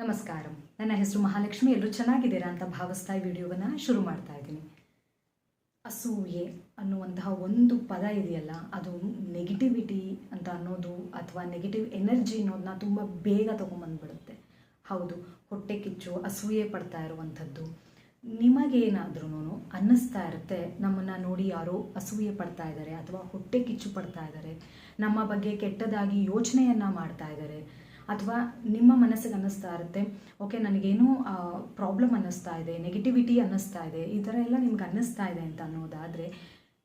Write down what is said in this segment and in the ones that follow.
ನಮಸ್ಕಾರ. ನನ್ನ ಹೆಸರು ಮಹಾಲಕ್ಷ್ಮಿ. ಎಲ್ಲರೂ ಚೆನ್ನಾಗಿದ್ದೀರಾ ಅಂತ ಭಾವಿಸ್ತಾ ಈ ವಿಡಿಯೋವನ್ನು ಶುರು ಮಾಡ್ತಾ ಇದ್ದೀನಿ. ಅಸೂಯೆ ಅನ್ನುವಂತಹ ಒಂದು ಪದ ಇದೆಯಲ್ಲ, ಅದು ನೆಗೆಟಿವಿಟಿ ಅಂತ ಅನ್ನೋದು ಅಥವಾ ನೆಗೆಟಿವ್ ಎನರ್ಜಿ ಅನ್ನೋದನ್ನ ತುಂಬ ಬೇಗ ತೊಗೊಂಬಂದ್ಬಿಡುತ್ತೆ ಹೌದು, ಹೊಟ್ಟೆ ಕಿಚ್ಚು, ಅಸೂಯೆ ಪಡ್ತಾ ಇರುವಂಥದ್ದು. ನಿಮಗೇನಾದ್ರೂ ಅನ್ನಿಸ್ತಾ ಇರುತ್ತೆ, ನಮ್ಮನ್ನು ನೋಡಿ ಯಾರೋ ಅಸೂಯೆ ಪಡ್ತಾ ಇದ್ದಾರೆ ಅಥವಾ ಹೊಟ್ಟೆ ಕಿಚ್ಚು ಪಡ್ತಾ ಇದ್ದಾರೆ, ನಮ್ಮ ಬಗ್ಗೆ ಕೆಟ್ಟದಾಗಿ ಯೋಚನೆಯನ್ನು ಮಾಡ್ತಾ ಇದ್ದಾರೆ. ಅಥವಾ ನಿಮ್ಮ ಮನಸ್ಸಿಗೆ ಅನ್ನಿಸ್ತಾ ಇರುತ್ತೆ ಓಕೆ ನನಗೇನು ಪ್ರಾಬ್ಲಮ್ ಅನ್ನಿಸ್ತಾ ಇದೆ ನೆಗೆಟಿವಿಟಿ ಅನ್ನಿಸ್ತಾ ಇದೆ, ಈ ಥರ ಎಲ್ಲ ನಿಮ್ಗೆ ಅನ್ನಿಸ್ತಾ ಇದೆ ಅಂತ ಅನ್ನೋದಾದರೆ,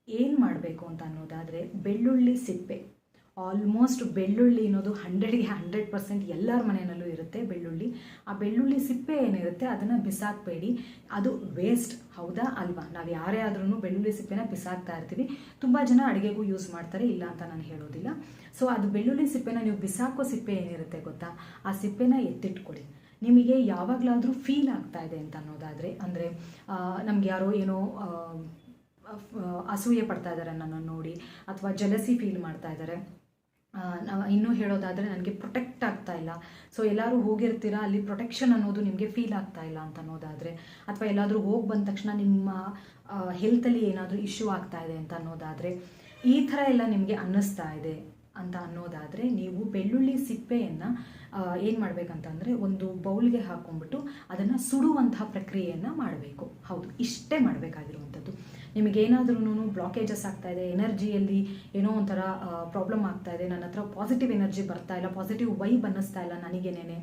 ಏನು ಮಾಡಬೇಕು ಅಂತ ಅನ್ನೋದಾದರೆ, ಬೆಳ್ಳುಳ್ಳಿ ಸಿಪ್ಪೆ. ಆಲ್ಮೋಸ್ಟ್ ಬೆಳ್ಳುಳ್ಳಿ ಅನ್ನೋದು ಹಂಡ್ರೆಡ್ಗೆ ಹಂಡ್ರೆಡ್ ಪರ್ಸೆಂಟ್ ಎಲ್ಲರ ಮನೆಯಲ್ಲೂ ಇರುತ್ತೆ ಬೆಳ್ಳುಳ್ಳಿ. ಆ ಬೆಳ್ಳುಳ್ಳಿ ಸಿಪ್ಪೆ ಏನಿರುತ್ತೆ ಅದನ್ನು ಬಿಸಾಕಬೇಡಿ. ಅದು ವೇಸ್ಟ್ ಹೌದಾ ಅಲ್ವಾ? ನಾವು ಯಾರೇ ಆದ್ರೂ ಬೆಳ್ಳುಳ್ಳಿ ಸಿಪ್ಪೆನ ಬಿಸಾಕ್ತಾ ಇರ್ತೀವಿ. ತುಂಬ ಜನ ಅಡುಗೆಗೂ ಯೂಸ್ ಮಾಡ್ತಾರೆ, ಇಲ್ಲ ಅಂತ ನಾನು ಹೇಳೋದಿಲ್ಲ. ಸೊ ಅದು ಬೆಳ್ಳುಳ್ಳಿ ಸಿಪ್ಪೆನ ನೀವು ಬಿಸಾಕೋ ಸಿಪ್ಪೆ ಏನಿರುತ್ತೆ ಗೊತ್ತಾ? ಆ ಸಿಪ್ಪೆನ ಎತ್ತಿಟ್ಕೊಳ್ಳಿ ನಿಮಗೆ ಯಾವಾಗಲಾದರೂ ಫೀಲ್ ಆಗ್ತಾ ಇದೆ ಅಂತ ಅನ್ನೋದಾದರೆ, ಅಂದರೆ ನಮ್ಗೆ ಯಾರೋ ಏನೋ ಅಸೂಯೆ ಪಡ್ತಾ ಇದ್ದಾರೆ ನನ್ನನ್ನು ನೋಡಿ, ಅಥವಾ ಜಲಸಿ ಫೀಲ್ ಮಾಡ್ತಾ ಇದ್ದಾರೆ ನಾವು ಇನ್ನೂ ಹೇಳೋದಾದರೆ ನನಗೆ ಪ್ರೊಟೆಕ್ಟ್ ಆಗ್ತಾ ಇಲ್ಲ. ಸೊ ಎಲ್ಲರೂ ಹೋಗಿರ್ತೀರಾ, ಅಲ್ಲಿ ಪ್ರೊಟೆಕ್ಷನ್ ಅನ್ನೋದು ನಿಮಗೆ ಫೀಲ್ ಆಗ್ತಾ ಇಲ್ಲ ಅಂತ ಅನ್ನೋದಾದರೆ, ಅಥವಾ ಎಲ್ಲಾದರೂ ಹೋಗಿ ಬಂದ ತಕ್ಷಣ ನಿಮ್ಮ ಹೆಲ್ತಲ್ಲಿ ಏನಾದರೂ ಇಶ್ಯೂ ಆಗ್ತಾ ಇದೆ ಅಂತ ಅನ್ನೋದಾದರೆ, ಈ ಥರ ಎಲ್ಲ ನಿಮಗೆ ಅನ್ನಿಸ್ತಾ ಇದೆ. ಅಂತ ಅನ್ನೋದಾದರೆ ನೀವು ಬೆಳ್ಳುಳ್ಳಿ ಸಿಪ್ಪೆಯನ್ನು ಏನು ಮಾಡಬೇಕಂತಂದರೆ ಒಂದು ಬೌಲ್ಗೆ ಹಾಕ್ಕೊಂಡ್ಬಿಟ್ಟು ಅದನ್ನು ಸುಡುವಂತಹ ಪ್ರಕ್ರಿಯೆಯನ್ನು ಮಾಡಬೇಕು. ಹೌದು, ಇಷ್ಟೇ ಮಾಡಬೇಕಾಗಿರುವಂಥದ್ದು. ನಿಮಗೇನಾದ್ರೂ ಬ್ಲಾಕೇಜಸ್ ಆಗ್ತಾ ಇದೆ ಎನರ್ಜಿಯಲ್ಲಿ ಏನೋ ಒಂಥರ ಪ್ರಾಬ್ಲಮ್ ಆಗ್ತಾ ಇದೆ, ನನ್ನ ಹತ್ರ ಪಾಸಿಟಿವ್ ಎನರ್ಜಿ ಬರ್ತಾ ಇಲ್ಲ ಪಾಸಿಟಿವ್ ವೈಬ್ ಅನ್ನಿಸ್ತಾ ಇಲ್ಲ ನನಗೇನೇನೆ.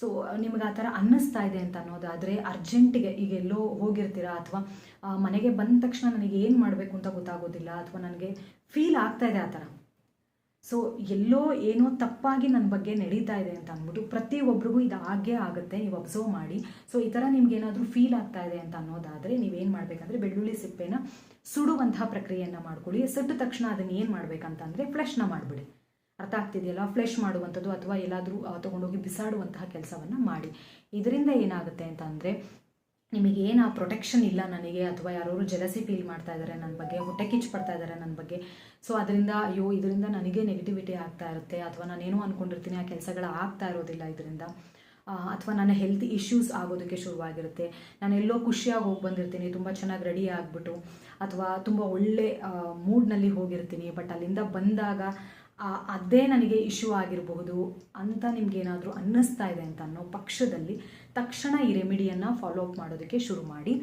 ಸೊ ನಿಮ್ಗೆ ಆ ಥರ ಅನ್ನಿಸ್ತಾ ಇದೆ ಅಂತ ಅನ್ನೋದಾದರೆ ಅರ್ಜೆಂಟಿಗೆ ಈಗ ಎಲ್ಲೋ ಹೋಗಿರ್ತೀರಾ ಅಥವಾ ಮನೆಗೆ ಬಂದ ತಕ್ಷಣ ನನಗೆ ಏನು ಮಾಡಬೇಕು ಅಂತ ಗೊತ್ತಾಗೋದಿಲ್ಲ ಅಥವಾ ನನಗೆ ಫೀಲ್ ಆಗ್ತಾ ಇದೆ ಆ ಥರ. ಸೊ ಎಲ್ಲೋ ಏನೋ ತಪ್ಪಾಗಿ ನನ್ನ ಬಗ್ಗೆ ನಡೀತಾ ಇದೆ ಅಂತ ಅಂದ್ಬಿಟ್ಟು ಪ್ರತಿಯೊಬ್ಬರಿಗೂ ಇದು ಆಗೇ ಆಗುತ್ತೆ. ನೀವು ಅಬ್ಸರ್ವ್ ಮಾಡಿ. ಸೊ ಈ ಥರ ನಿಮ್ಗೆ ಏನಾದರೂ ಫೀಲ್ ಆಗ್ತಾ ಇದೆ ಅಂತ ಅನ್ನೋದಾದರೆ ನೀವೇನು ಮಾಡಬೇಕಂದ್ರೆ ಬೆಳ್ಳುಳ್ಳಿ ಸಿಪ್ಪೆನ ಸುಡುವಂತಹ ಪ್ರಕ್ರಿಯೆಯನ್ನು ಮಾಡ್ಕೊಳ್ಳಿ. ಸುಟ್ಟ ತಕ್ಷಣ ಅದನ್ನು ಏನು ಮಾಡಬೇಕಂತಂದರೆ ಫ್ಲೆಶ್ನ ಮಾಡಿಬಿಡಿ. ಅರ್ಥ ಆಗ್ತಿದೆಯಲ್ಲ? ಫ್ಲೆಶ್ ಮಾಡುವಂಥದ್ದು ಅಥವಾ ಎಲ್ಲಾದರೂ ತೊಗೊಂಡೋಗಿ ಬಿಸಾಡುವಂತಹ ಕೆಲಸವನ್ನು ಮಾಡಿ. ಇದರಿಂದ ಏನಾಗುತ್ತೆ ಅಂತಂದರೆ ನಿಮಗೆ ಏನು ಆ ಪ್ರೊಟೆಕ್ಷನ್ ಇಲ್ಲ ನನಗೆ ಅಥವಾ ಯಾರಾದ್ರು ಜೆಲಸಿ ಫೀಲ್ ಮಾಡ್ತಾ ಇದ್ದಾರೆ ನನ್ನ ಬಗ್ಗೆ, ಹೊಟ್ಟೆ ಕಿಚ್ಚು ಪಡ್ತಾ ಇದ್ದಾರೆ ನನ್ನ ಬಗ್ಗೆ. ಸೊ ಅದರಿಂದ, ಅಯ್ಯೋ, ಇದರಿಂದ ನನಗೆ ನೆಗೆಟಿವಿಟಿ ಆಗ್ತಾ ಇರುತ್ತೆ ಅಥವಾ ನಾನೇನೋ ಅಂದ್ಕೊಂಡಿರ್ತೀನಿ ಆ ಕೆಲಸಗಳು ಆಗ್ತಾ ಇರೋದಿಲ್ಲ ಇದರಿಂದ. ಅಥವಾ ನನ್ನ ಹೆಲ್ತ್ ಇಶ್ಯೂಸ್ ಆಗೋದಕ್ಕೆ ಶುರುವಾಗಿರುತ್ತೆ. ಎಲ್ಲೋ ಖುಷಿಯಾಗಿ ಹೋಗಿ ಬಂದಿರ್ತೀನಿ, ತುಂಬ ಚೆನ್ನಾಗಿ ರೆಡಿ ಆಗಿಬಿಟ್ಟು, ಅಥವಾ ತುಂಬ ಒಳ್ಳೆ ಮೂಡ್ನಲ್ಲಿ ಹೋಗಿರ್ತೀನಿ ಬಟ್ ಅಲ್ಲಿಂದ ಬಂದಾಗ ಅದೇ ನನಗೆ ಇಶ್ಯೂ ಆಗಿರಬಹುದು ಅಂತ ನಿಮ್ಗೇನಾದರೂ ಅನ್ನಿಸ್ತಾ ಇದೆ ಅಂತ ಅನ್ನೋ ಪಕ್ಷದಲ್ಲಿ ತಕ್ಷಣ ಈ ರೆಮಿಡಿಯನ್ನು ಫಾಲೋ ಅಪ್ ಮಾಡೋದಕ್ಕೆ ಶುರು ಮಾಡಿ.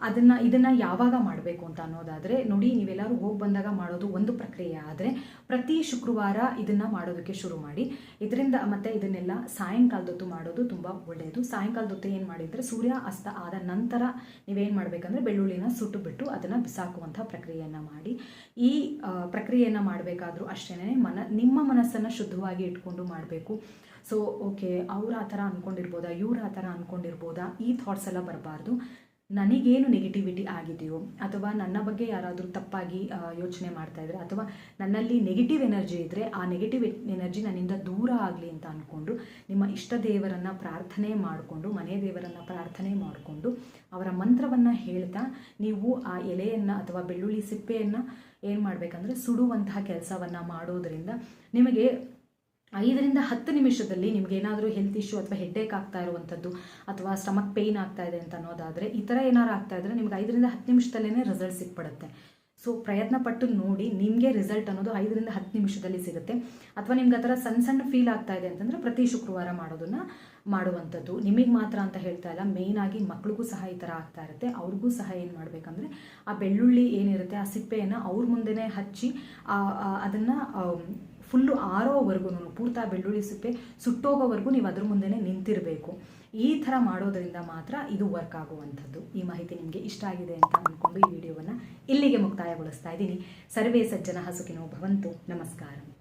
ಅದನ್ನು, ಇದನ್ನು ಯಾವಾಗ ಮಾಡಬೇಕು ಅಂತ ಅನ್ನೋದಾದರೆ, ನೋಡಿ, ನೀವೆಲ್ಲರೂ ಹೋಗಿ ಬಂದಾಗ ಮಾಡೋದು ಒಂದು ಪ್ರಕ್ರಿಯೆ ಆದರೆ, ಪ್ರತಿ ಶುಕ್ರವಾರ ಇದನ್ನು ಮಾಡೋದಕ್ಕೆ ಶುರು ಮಾಡಿ. ಇದರಿಂದ ಮತ್ತು ಇದನ್ನೆಲ್ಲ ಸಾಯಂಕಾಲದೊತ್ತು ಮಾಡೋದು ತುಂಬ ಒಳ್ಳೆಯದು ಸಾಯಂಕಾಲದೊತ್ತು ಏನು ಮಾಡಿದರೆ, ಸೂರ್ಯ ಅಸ್ತ ಆದ ನಂತರ ನೀವೇನು ಮಾಡಬೇಕಂದ್ರೆ, ಬೆಳ್ಳುಳ್ಳಿನ ಸುಟ್ಟು ಬಿಟ್ಟು ಅದನ್ನು ಬಿಸಾಕುವಂಥ ಪ್ರಕ್ರಿಯೆಯನ್ನು ಮಾಡಿ. ಈ ಪ್ರಕ್ರಿಯೆಯನ್ನು ಮಾಡಬೇಕಾದ್ರೂ ಅಷ್ಟೇ ಮನ, ನಿಮ್ಮ ಮನಸ್ಸನ್ನು ಶುದ್ಧವಾಗಿ ಇಟ್ಕೊಂಡು ಮಾಡಬೇಕು. ಸೊ ಓಕೆ ಅವ್ರು ಆ ಥರ ಅಂದ್ಕೊಂಡಿರ್ಬೋದಾ ಇವ್ರು ಆ ಥರ ಅಂದ್ಕೊಂಡಿರ್ಬೋದಾ ಈ ಥಾಟ್ಸ್ ಎಲ್ಲ ಬರಬಾರ್ದು. ನನಗೇನು ನೆಗೆಟಿವಿಟಿ ಆಗಿದೆಯೋ ಅಥವಾ ನನ್ನ ಬಗ್ಗೆ ಯಾರಾದರೂ ತಪ್ಪಾಗಿ ಯೋಚನೆ ಮಾಡ್ತಾ ಇದ್ರೆ ಅಥವಾ ನನ್ನಲ್ಲಿ ನೆಗೆಟಿವ್ ಎನರ್ಜಿ ಇದ್ದರೆ ಆ ನೆಗೆಟಿವ್ ಎನರ್ಜಿ ನನ್ನಿಂದ ದೂರ ಆಗಲಿ ಅಂತ ಅಂದ್ಕೊಂಡು ನಿಮ್ಮ ಇಷ್ಟ ದೇವರನ್ನು ಪ್ರಾರ್ಥನೆ ಮಾಡಿಕೊಂಡು, ಮನೆ ದೇವರನ್ನು ಪ್ರಾರ್ಥನೆ ಮಾಡಿಕೊಂಡು ಅವರ ಮಂತ್ರವನ್ನು ಹೇಳ್ತಾ ನೀವು ಆ ಎಲೆಯನ್ನು ಅಥವಾ ಬೆಳ್ಳುಳ್ಳಿ ಸಿಪ್ಪೆಯನ್ನು ಏನು ಮಾಡಬೇಕಂದ್ರೆ ಸುಡುವಂತಹ ಕೆಲಸವನ್ನು ಮಾಡೋದರಿಂದ ನಿಮಗೆ ಐದರಿಂದ ಹತ್ತು ನಿಮಿಷದಲ್ಲಿ ನಿಮ್ಗೆ ಏನಾದರೂ ಹೆಲ್ತ್ ಇಶ್ಯೂ ಅಥವಾ ಹೆಡ್ಡೇಕ್ ಆಗ್ತಾ ಇರುವಂಥದ್ದು ಅಥವಾ ಸ್ಟಮಕ್ ಪೇಯ್ನ್ ಆಗ್ತಾ ಇದೆ ಅಂತ ಅನ್ನೋದಾದರೆ ಈ ಥರ ಏನಾರು ಆಗ್ತಾ ಇದ್ರೆ ನಿಮ್ಗೆ ಐದರಿಂದ ಹತ್ತು ನಿಮಿಷದಲ್ಲೇ ರಿಸಲ್ಟ್ ಸಿಕ್ಬಿಡುತ್ತೆ. ಸೊ ಪ್ರಯತ್ನ ಪಟ್ಟು ನೋಡಿ ನಿಮಗೆ ರಿಸಲ್ಟ್ ಅನ್ನೋದು ಐದರಿಂದ ಹತ್ತು ನಿಮಿಷದಲ್ಲಿ ಸಿಗುತ್ತೆ. ಅಥವಾ ನಿಮ್ಗೆ ಆ ಥರ ಸಣ್ಣ ಸಣ್ಣ ಫೀಲ್ ಆಗ್ತಾ ಇದೆ ಅಂತಂದರೆ ಪ್ರತಿ ಶುಕ್ರವಾರ ಮಾಡೋದನ್ನು ಮಾಡುವಂಥದ್ದು. ನಿಮಗೆ ಮಾತ್ರ ಅಂತ ಹೇಳ್ತಾ ಇಲ್ಲ. ಮೇಯ್ನ್ ಆಗಿ ಮಕ್ಳಿಗೂ ಸಹ ಈ ಥರ ಆಗ್ತಾ ಇರುತ್ತೆ. ಅವ್ರಿಗೂ ಸಹ ಏನು ಮಾಡಬೇಕಂದ್ರೆ ಆ ಬೆಳ್ಳುಳ್ಳಿ ಏನಿರುತ್ತೆ, ಆ ಸಿಪ್ಪೆಯನ್ನು ಅವ್ರ ಮುಂದೆನೇ ಹಚ್ಚಿ ಅದನ್ನು ಫುಲ್ಲು ಆರೋವರೆಗೂ ಪೂರ್ತಾ ಬೆಳ್ಳುಳ್ಳಿ ಸಿಪ್ಪೆ ಸುಟ್ಟೋಗೋವರೆಗೂ ನೀವು ಅದ್ರ ಮುಂದೆನೇ ನಿಂತಿರಬೇಕು. ಈ ಥರ ಮಾಡೋದರಿಂದ ಮಾತ್ರ ಇದು ವರ್ಕ್ ಆಗುವಂಥದ್ದು. ಈ ಮಾಹಿತಿ ನಿಮಗೆ ಇಷ್ಟ ಆಗಿದೆ ಅಂತ ಅಂದ್ಕೊಂಡು ಈ ವಿಡಿಯೋವನ್ನು ಇಲ್ಲಿಗೆ ಮುಕ್ತಾಯಗೊಳಿಸ್ತಾ ಇದ್ದೀನಿ. ಸರ್ವೇ ಸಜ್ಜನ ಹಸುಕಿನೋ ಭವಂತು. ನಮಸ್ಕಾರ.